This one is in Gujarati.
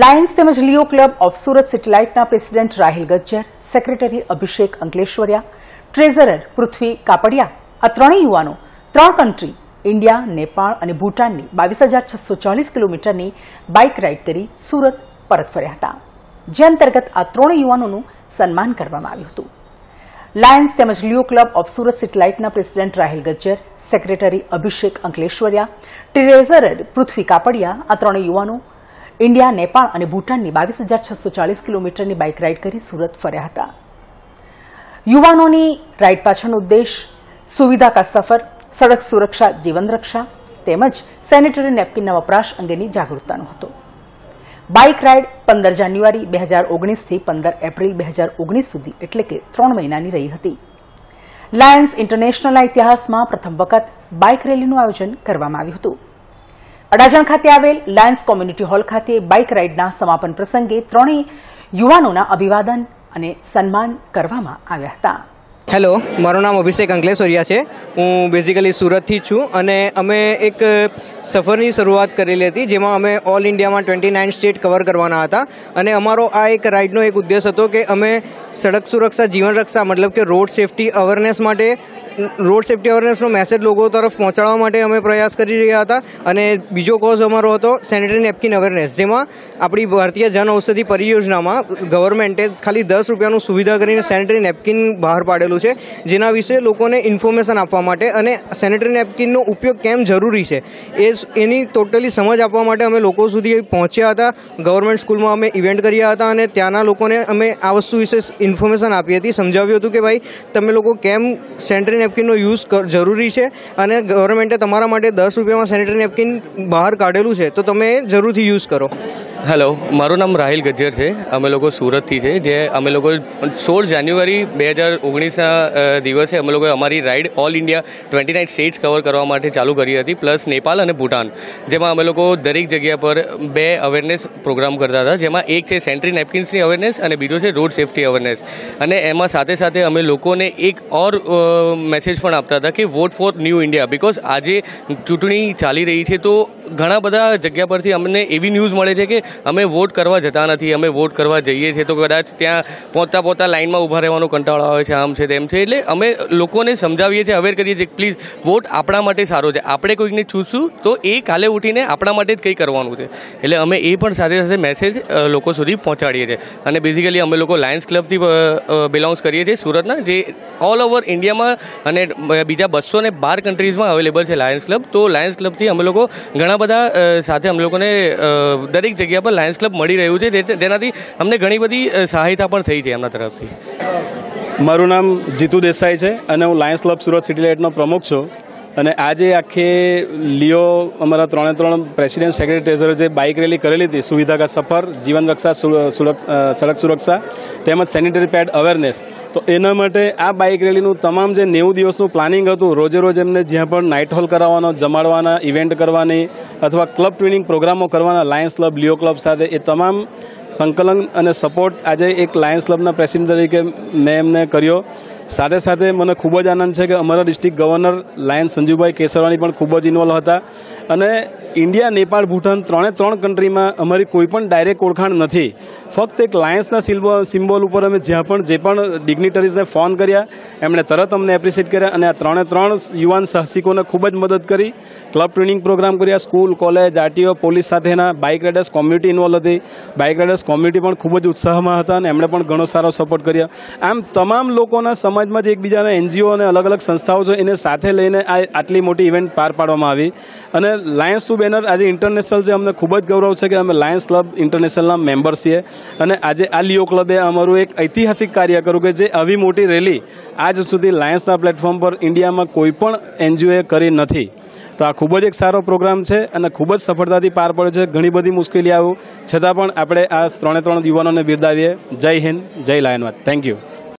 લાયન્સ તેમજ Leo club of Surat સેટેલાઇટના president Rahil Gajjar, secretary Abhishek Ankleshwaria, treasurer Prithvi Kapadia, આ ત્રણેય યુવાનો ત્રણ કન્ટ્રી ઇન્ડિયા નેપાળ અને ભૂટાનની બાવીસ હજાર છસો ચાલીસ કિલોમીટરની બાઇક રાઇડ કરી સુરત પરત ફર્યા હતા. જે અંતર્ગત આ ત્રણેય યુવાનોનું સન્માન કરવામાં આવ્યું હતું. લાયન્સ તેમજ Leo club of Surat સેટેલાઇટના president Rahil Gajjar, secretary Abhishek Ankleshwaria, treasurer Prithvi Kapadia, આ ત્રણેય યુવાનો ઇન્ડિયા, નેપાળ અને ભૂટાનની બાવીસ હજાર છસો ચાલીસ કિલોમીટરની બાઇક રાઇડ કરી સુરત ફર્યા હતા. યુવાનોની રાઇડ પાછળનો ઉદ્દેશ સુવિધા કા સફર, સડક સુરક્ષા, જીવન રક્ષા તેમજ સેનેટરી નેપકિનના વપરાશ અંગેની જાગૃતતાનો હતો. બાઇક રાઇડ પંદર જાન્યુઆરી બે હજાર ઓગણીસથી પંદર એપ્રિલ બે હજાર ઓગણીસ સુધી એટલે કે ત્રણ મહિનાની રહી હતી. લાયન્સ ઇન્ટરનેશનલના ઇતિહાસમાં પ્રથમ વખત બાઇક રેલીનું આયોજન કરવામાં આવ્યું હતું. અડાજણ ખાતે આવેલ લાયન્સ કોમ્યુનિટી હોલ ખાતે બાઇક રાઇડના સમાપન પ્રસંગે ત્રણેય યુવાનોના અભિવાદન અને સન્માન કરવામાં આવ્યા હતા. હેલો મારું નામ અભિષેક અંકલેશ્વરિયા છે. હું બેઝિકલી સુરતથી છું અને અમે એક સફરની શરૂઆત કરેલી હતી જેમાં અમે ઓલ ઇન્ડિયામાં ટ્વેન્ટી નાઇન સ્ટેટ કવર કરવાના હતા. અને અમારો આ એક રાઇડનો એક ઉદ્દેશ હતો કે અમે સડક સુરક્ષા, જીવન રક્ષા, મતલબ કે રોડ સેફટી અવેરનેસ માટે રોડ સેફટી અવેરનેસનો મેસેજ લોકો તરફ પહોંચાડવા માટે અમે પ્રયાસ કરી રહ્યા હતા. અને બીજો કોઝ અમારો હતો સેનેટરી નેપકિન અવેરનેસ જેમાં આપણી ભારતીય જન ઔષધિ પરિયોજનામાં ગવર્મેન્ટે ખાલી દસ રૂપિયાનું સુવિધા કરીને સેનેટરી નેપકિન બહાર પાડેલું છે, જેના વિશે લોકોને ઇન્ફોર્મેશન આપવા માટે અને સેનેટરી નેપકિનનો ઉપયોગ કેમ જરૂરી છે, એ એની ટોટલી સમજ આપવા માટે અમે લોકો સુધી પહોંચ્યા હતા. ગવર્મેન્ટ સ્કૂલમાં અમે ઇવેન્ટ કર્યા હતા અને ત્યાંના લોકોને અમે આ વસ્તુ વિશે ઇન્ફોર્મેશન આપી હતી. સમજાવ્યું હતું કે ભાઈ, તમે લોકો કેમ સેનેટરી નેપકિનનો યુઝ જરૂરી છે અને ગવર્મેન્ટે તમારા માટે દસ રૂપિયામાં સેનેટરી નેપકિન બહાર કાઢેલું છે, તો તમે જરૂરથી યુઝ કરો. હેલો મારું નામ રાહિલ ગજ્જર છે. અમે લોકો સુરતથી છે, જે અમે લોકો સોળ જાન્યુઆરી બે હજાર ઓગણીસના દિવસે અમે લોકોએ અમારી ride all India twenty nine states cover કરવા માટે ચાલુ કરી હતી, પ્લસ નેપાલ અને ભૂટાન, જેમાં અમે લોકો દરેક જગ્યા પર બે અવેરનેસ પ્રોગ્રામ કરતા હતા, જેમાં એક છે સેન્ટ્રી નેપકિન્સની અવેરનેસ અને બીજો છે રોડ સેફટી અવેરનેસ અને એમાં સાથે સાથે અમે લોકોને એક ઓર મેસેજ પણ આપતા હતા કે vote for new India because આજે ચૂંટણી ચાલી રહી છે, તો ઘણા બધા જગ્યા પરથી અમને એવી ન્યૂઝ મળે છે કે અમે વોટ કરવા જતા નથી, અમે વોટ કરવા જઈએ છીએ. તો કદાચ ત્યાં પહોંચતા પહોંચતા લાઇનમાં ઊભા રહેવાનો કંટાળો આવે છે, આમ છે તેમ છે. એટલે અમે લોકોને સમજાવીએ છીએ, અવેર કરીએ છીએ પ્લીઝ વોટ આપણા માટે સારો છે. આપણે કોઈકને ચૂસશું તો એ કાલે ઉઠીને આપણા માટે જ કંઈ કરવાનું છે. એટલે અમે એ પણ સાથે સાથે મેસેજ લોકો સુધી પહોંચાડીએ છીએ. અને બેઝિકલી અમે લોકો લાયન્સ ક્લબથી બિલોંગ્સ કરીએ છીએ સુરતના, જે ઓલ ઓવર ઇન્ડિયામાં અને બીજા બસો ને બાર કન્ટ્રીઝમાં અવેલેબલ છે લાયન્સ ક્લબ તો લાયન્સ ક્લબથી અમે લોકો ઘણા બધા સાથે અમે લોકોને દરેક જગ્યા પર લાયન્સ ક્લબ મળી રહ્યું છે. તેનાથી અમને ઘણી બધી સહાયતા પણ થઈ છે એમના તરફથી. મારું નામ જીતુ દેસાઈ છે અને હું લાયન્સ ક્લબ સુરત સિટી લાઇટનો પ્રમુખ છું. અને આજે આખે લિયો, અમારા ત્રણે ત્રણ પ્રેસિડેન્ટ સેક્રેટરી ટ્રેઝરે જે બાઇક રેલી કરેલી હતી, સુવિધા કા સફર, જીવન રક્ષા સડક સુરક્ષા, તેમજ સેનિટરી પેડ અવેરનેસ. તો એના માટે આ બાઇક રેલીનું તમામ જે નેવું દિવસનું પ્લાનિંગ હતું, રોજે રોજ એમને જ્યાં પણ નાઇટ હોલ કરાવવાનો, જમાડવાના, ઇવેન્ટ કરવાની, અથવા ક્લબ ટ્રેનિંગ પ્રોગ્રામો કરવાના, લાયન્સ ક્લબ, લિયો ક્લબ સાથે, એ તમામ સંકલન અને સપોર્ટ આજે એક લાયન્સ ક્લબના પ્રેસિડેન્ટ તરીકે મેં એમને કર્યો. સાથે સાથે મને ખૂબ જ આનંદ છે કે અમારા district governor Lions Sanjubhai Kesarwani પણ ખૂબ જ ઇન્વોલ્વ હતા. અને ઇન્ડિયા નેપાળ ભૂટાન ત્રણે ત્રણ કન્ટ્રીમાં અમારી કોઈ પણ ડાયરેક્ટ ઓળખાણ નથી. ફક્ત એક લાયન્સના સિમ્બોલ ઉપર અમે જ્યાં પણ, જે પણ ડિગ્નિટરીઝને ફોન કર્યા, એમણે તરત અમને એપ્રિશિએટ કર્યા અને આ ત્રણે ત્રણ યુવાન સાહસિકોને ખૂબ જ મદદ કરી. ક્લબ ટ્રેનિંગ પ્રોગ્રામ કર્યા સ્કૂલ કોલેજ આરટીઓ પોલીસ સાથેના બાઇક રાઇડર્સ કોમ્યુનિટી ઇન્વોલ્વ હતી. બાઇક રાઇડર્સ કોમ્યુનિટી પણ ખૂબ જ ઉત્સાહમાં હતા અને એમણે પણ ઘણો સારો સપોર્ટ કર્યો. આમ તમામ લોકોના સમાજમાં જે એકબીજાના એનજીઓ અને અલગ અલગ સંસ્થાઓ છે, એને સાથે લઈને આ આટલી મોટી ઇવેન્ટ પાર પાડવામાં આવી. અને લાયન્સ ટુ બેનર આજે ઇન્ટરનેશનલ છે, અમને ખૂબ જ ગૌરવ છે કે અમે લાયન્સ ક્લબ ઇન્ટરનેશનલના મેમ્બર છીએ. અને આજે આ લિયો ક્લબે અમારું એક ઐતિહાસિક કાર્ય કર્યું કે જે આવી મોટી રેલી આજ સુધી લાયન્સના પ્લેટફોર્મ પર ઇન્ડિયામાં કોઈ પણ એનજીઓએ કરી નથી. તો આ ખૂબ જ એક સારો પ્રોગ્રામ છે અને ખૂબ જ સફળતાથી પાર પડ્યો છે ઘણી બધી મુશ્કેલી આવ્યું છતાં પણ આપણે આ ત્રણે ત્રણ યુવાનોને બિરદાવીએ. જય હિન્દ, જય લાયનવાદ. Thank you